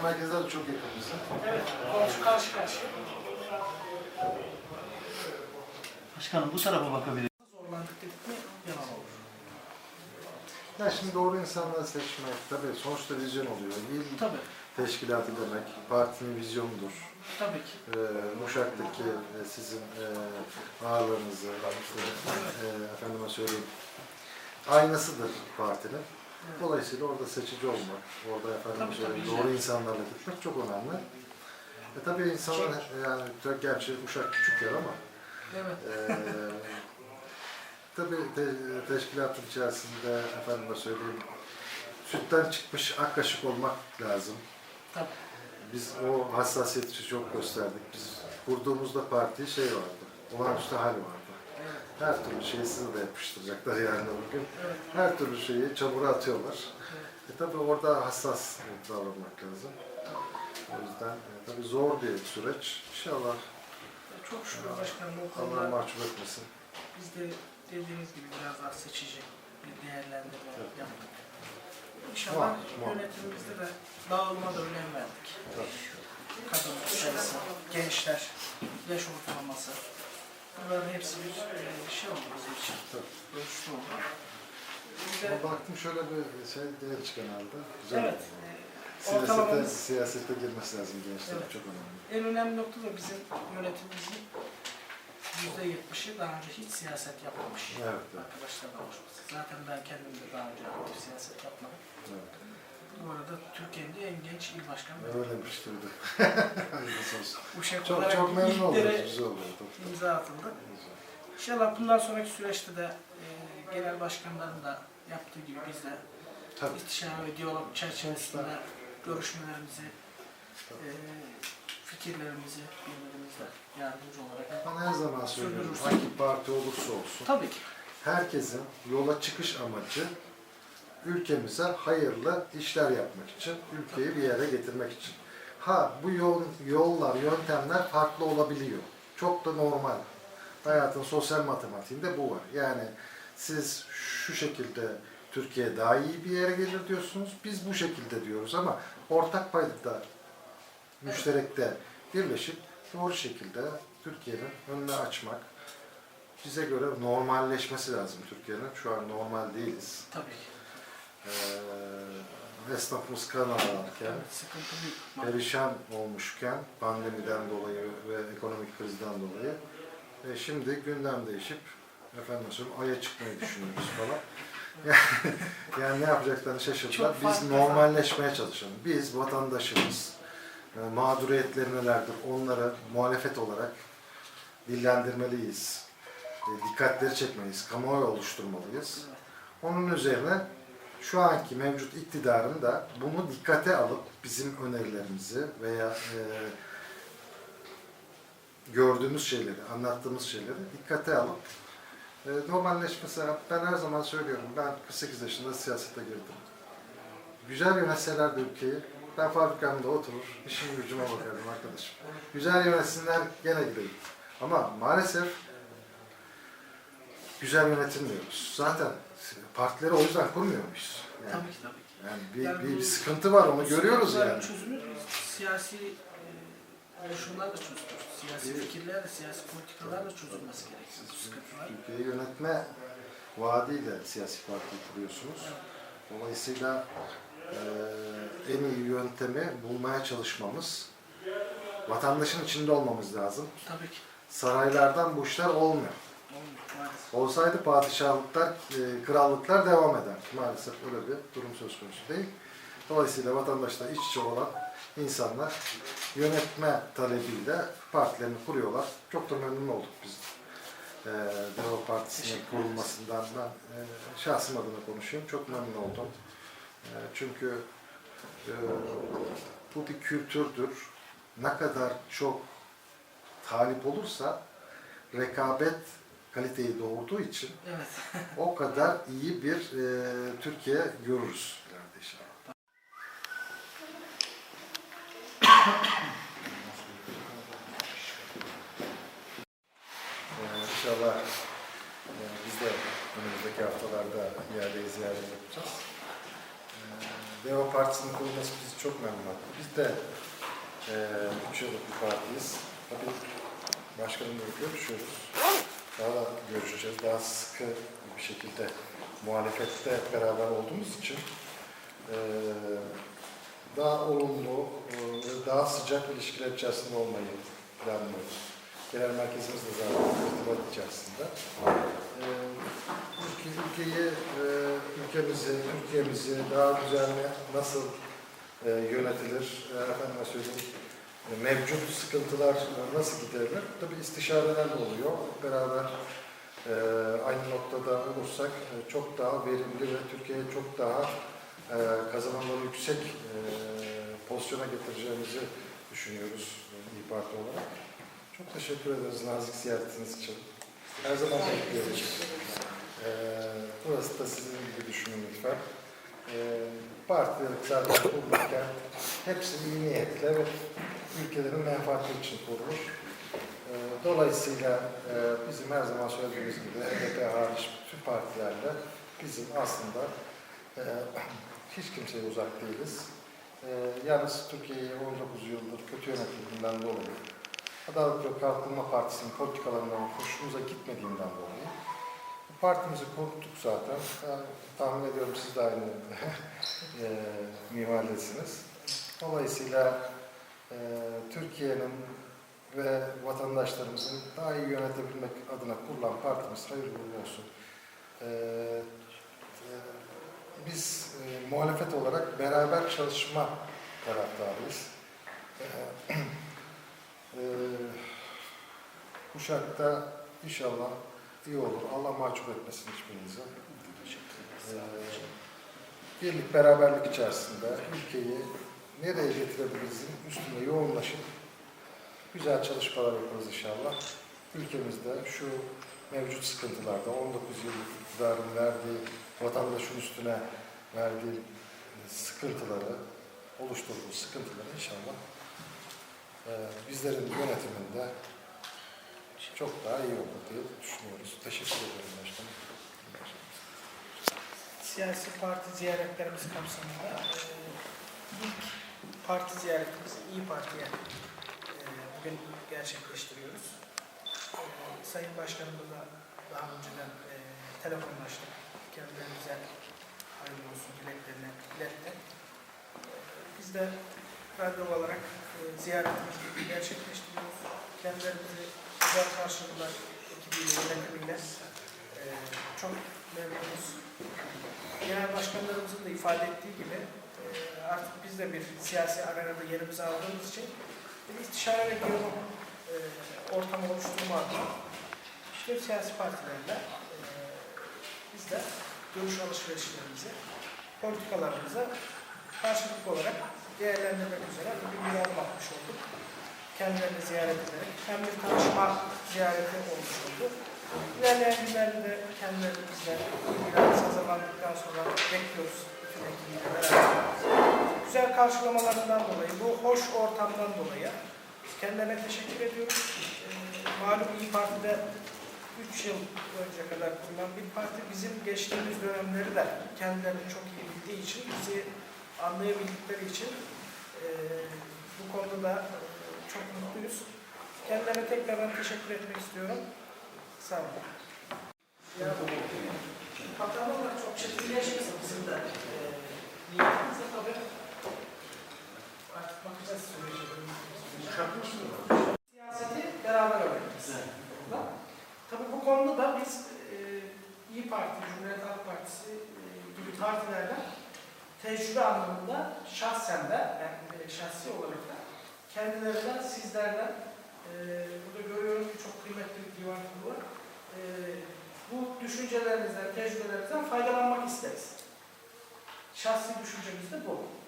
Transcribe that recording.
genel merkezler de çok yakın bize. Evet, komşu karşı karşıya. Başkanım bu tarafa bakabilir. Zorlandık dedik mi yalan olur. Ya şimdi doğru insanları seçmek tabii sonuçta vizyon oluyor. İl Tabii, teşkilatı demek, partinin vizyonudur. tabii ki. Ee, Uşak'taki e, sizin e, ağırlığınızı, işte, e, efendime söyleyeyim, aynasıdır partinin. Dolayısıyla orada seçici olmak, orada efendime Tabii, söyleyeyim, tabii, doğru güzel. insanlarla gitmek çok önemli. E tabii insanlar, yani gerçi Uşak küçük yer ama Evet, Ee, tabii te- teşkilatın içerisinde efendime söyleyeyim sütten çıkmış ak kaşık olmak lazım. tabii. Biz o hassasiyeti çok gösterdik. Biz kurduğumuzda parti şey vardı, olağanüstü hal vardı. Evet, Her türlü şeyi size de yapıştıracaklar yani bugün. evet. Her türlü şeyi çamura atıyorlar. E tabii orada hassas davranmak lazım. O yüzden e, tabii zor bir süreç. İnşallah Çok şükür başkanım o Allah konuda mahcup etmesin. biz de dediğiniz gibi biraz daha seçici bir değerlendirme Evet. yaptık. İnşallah Muhakkak, yönetimimizde de dağılıma da önem verdik. Tabii. Kadın sayısı, gençler, yaş ortalaması. Bunların hepsi bir e, şey oldu bizim için. Tabii. Ölçüsü oldu. De, Ama baktım şöyle bir şey genç genelde. Güzel. evet, e, Siyasete, ortalamamız siyasete girmesi lazım gençler. Evet. Çok önemli. En önemli nokta da bizim yönetimimizin yüzde yetmişi daha önce hiç siyaset yapmamış Evet, evet. arkadaşlardan oluşması. Zaten ben kendim de daha önce aktif siyaset yapmadım. evet. Bu arada Türkiye'nin de en genç il başkanı. Öylemiş tabii. Hayırlısı olsun. Bu şey Çok çok memnun oluyoruz. Güzel. Tabii. imza atıldı. İnşallah bundan sonraki süreçte de e, genel başkanların da yaptığı gibi biz de Tabii. istişare ve diyalog çerçevesinde görüşmelerimizi, e, fikirlerimizi birbirimizle yardımcı olarak Ben her zaman söylüyorum. Hangi parti olursa olsun. Tabii ki. Herkesin yola çıkış amacı ülkemize hayırlı işler yapmak için, ülkeyi bir yere getirmek için. Ha bu yol, yollar, yöntemler farklı olabiliyor. Çok da normal. Hayatın sosyal matematiğinde bu var. Yani siz şu şekilde Türkiye daha iyi bir yere gelir diyorsunuz. Biz bu şekilde diyoruz ama ortak paydada, müşterekte birleşip doğru şekilde Türkiye'nin önünü açmak, bize göre normalleşmesi lazım Türkiye'nin. Şu an normal değiliz. Tabii ki. Esnafımız kan büyük. perişan olmuşken pandemiden dolayı ve ekonomik krizden dolayı e, şimdi gündem değişip efendim söyleyeyim aya çıkmayı düşünüyoruz falan. Yani, yani ne yapacaklarını şaşırdılar. Biz normalleşmeye çalışalım. Biz vatandaşımız e, mağduriyetleri nelerdir onları muhalefet olarak dillendirmeliyiz. E, dikkatleri çekmeliyiz. Kamuoyu oluşturmalıyız. Onun üzerine şu anki mevcut iktidarın da bunu dikkate alıp bizim önerilerimizi veya e, gördüğümüz şeyleri, anlattığımız şeyleri dikkate alıp e, normalleşmesi, ben her zaman söylüyorum, ben 48 yaşında siyasete girdim. Güzel yönetseler de ülkeyi, ben fabrikamda oturur, işim gücüme bakarım arkadaşım. Güzel yönetsinler, gene gidelim. Ama maalesef güzel yönetilmiyoruz. Zaten partileri o yüzden kurmuyor muyuz? Yani, Tabii ki tabii ki. yani bir, Yani bir, bir sıkıntı var, onu görüyoruz yani. çözümü siyasi e, oluşumlarla çözülür. Siyasi Evet. fikirlerle, siyasi politikalarla çözülmesi gerekiyor bu sıkıntılar. Türkiye'yi yönetme vaadiyle siyasi parti kuruyorsunuz. Dolayısıyla eee, en iyi yöntemi bulmaya çalışmamız, vatandaşın içinde olmamız lazım. Tabii ki. Saraylardan bu işler olmuyor. Olsaydı padişahlıklar, e, krallıklar devam eder. Maalesef öyle bir durum söz konusu değil. Dolayısıyla vatandaşla iç içe olan insanlar yönetme talebiyle partilerini kuruyorlar. Çok da memnun olduk biz. E, Deva Partisi'nin kurulmasından ben e, şahsım adına konuşayım. Çok memnun oldum. E, çünkü e, bu bir kültürdür. Ne kadar çok talip olursa rekabet kaliteyi doğurduğu için Evet. o kadar iyi bir e, Türkiye görürüz ileride inşallah. Ee, İnşallah e, biz de önümüzdeki haftalarda iadeyi ziyaret yapacağız. Ee, Deva Partisi'nin kurulması bizi çok memnun olduk. Biz de e, üç yıllık bir partiyiz. Tabii başkanımla görüşüyoruz. Daha da görüşeceğiz. Daha sıkı bir şekilde muhalefette hep beraber olduğumuz için e, daha olumlu ve daha sıcak ilişkiler içerisinde olmayı planlıyoruz. Genel merkezimiz de zaten irtibat içerisinde. E, ülke, ülkeyi, e, ülkemizi, Türkiye'mizi daha düzenli nasıl e, yönetilir, e, efendime söyleyeyim, mevcut sıkıntılar e, nasıl giderilir? Tabii istişareler oluyor. Beraber e, aynı noktada olursak e, çok daha verimli ve Türkiye'ye çok daha e, kazanımları yüksek e, pozisyona getireceğimizi düşünüyoruz e, İYİ Parti olarak. Çok teşekkür ederiz nazik ziyaretiniz için. Her zaman bekliyoruz. E, burası da sizin gibi düşünün lütfen. E, parti zaten kurulurken hepsi iyi niyetle ve ülkelerin menfaati için kurulur. E, Dolayısıyla e, bizim her zaman söylediğimiz gibi HDP hariç tüm partilerle bizim aslında e, hiç kimseye uzak değiliz. E, Yalnız Türkiye'yi 19 yıldır kötü yönetildiğinden dolayı Adalet ve Kalkınma Partisi'nin politikalarından hoşumuza gitmediğinden dolayı partimizi kurduk zaten. Ben tahmin ediyorum siz de aynı e, minvaldesiniz. Dolayısıyla e, Türkiye'nin ve vatandaşlarımızın daha iyi yönetebilmek adına kurulan partimiz hayırlı uğurlu olsun. E, e, biz e, muhalefet olarak beraber çalışma taraftarıyız. E, e, Kuşak'ta inşallah iyi olur. Allah mahcup etmesin hiçbirinizi. Birlik beraberlik içerisinde ülkeyi nereye getirebiliriz üstüne yoğunlaşıp güzel çalışmalar yaparız inşallah. Ülkemizde şu mevcut sıkıntılarda 19 yıllık iktidarın verdiği vatandaşın üstüne verdiği sıkıntıları, oluşturduğu sıkıntıları inşallah e, bizlerin yönetiminde çok daha iyi olur diye düşünüyoruz. Teşekkür ederim başkanım. Siyasi parti ziyaretlerimiz kapsamında e, parti ziyaretimizi İyi Parti'ye e, bugün gerçekleştiriyoruz. E, Sayın Başkanımızla daha önceden e, telefonlaştık. Kendilerimize hayırlı olsun dileklerini iletti. E, biz de radyo olarak ziyaretimizi gerçekleştiriyoruz. Kendilerimizi güzel karşıladılar ekibiyle, yönetimiyle. Çok memnunuz. Genel başkanlarımızın da ifade ettiği gibi artık biz de bir siyasi arenada yerimizi aldığımız için bir istişare ve diyalog e, ortamı oluşturma adına siyasi partilerle e, biz de görüş alışverişlerimizi, politikalarımızı karşılıklı olarak değerlendirmek üzere bir adım atmış olduk. Kendilerini ziyaret ederek hem bir tanışma ziyareti olmuş oldu. İlerleyen günlerde de kendilerimizle ilgilenmesi hazırlandıktan sonra bekliyoruz. Güzel karşılamalarından dolayı, bu hoş ortamdan dolayı kendilerine teşekkür ediyoruz. Ee, malum İyi Parti'de 3 yıl önce kadar kurulan bir parti bizim geçtiğimiz dönemleri de kendilerini çok iyi bildiği için, bizi anlayabildikleri için e, bu konuda da e, çok mutluyuz. Kendilerine tekrardan teşekkür etmek istiyorum. Sağ olun. Ya olarak çok çetinleşmesin bizim de tabii. Artık bakacağız sürece. Siyaseti beraber öğreneceğiz. Burada. Tabii bu konuda da biz e, İyi Parti, Cumhuriyet Halk Partisi e, gibi partilerden tecrübe anlamında şahsen de, yani e, şahsi olarak da kendilerinden, sizlerden e, burada görüyorum ki çok kıymetli bir divan kurulu var. E, bu düşüncelerinizden, tecrübelerinizden faydalanmak isteriz. Şahsi düşüncemiz de bu.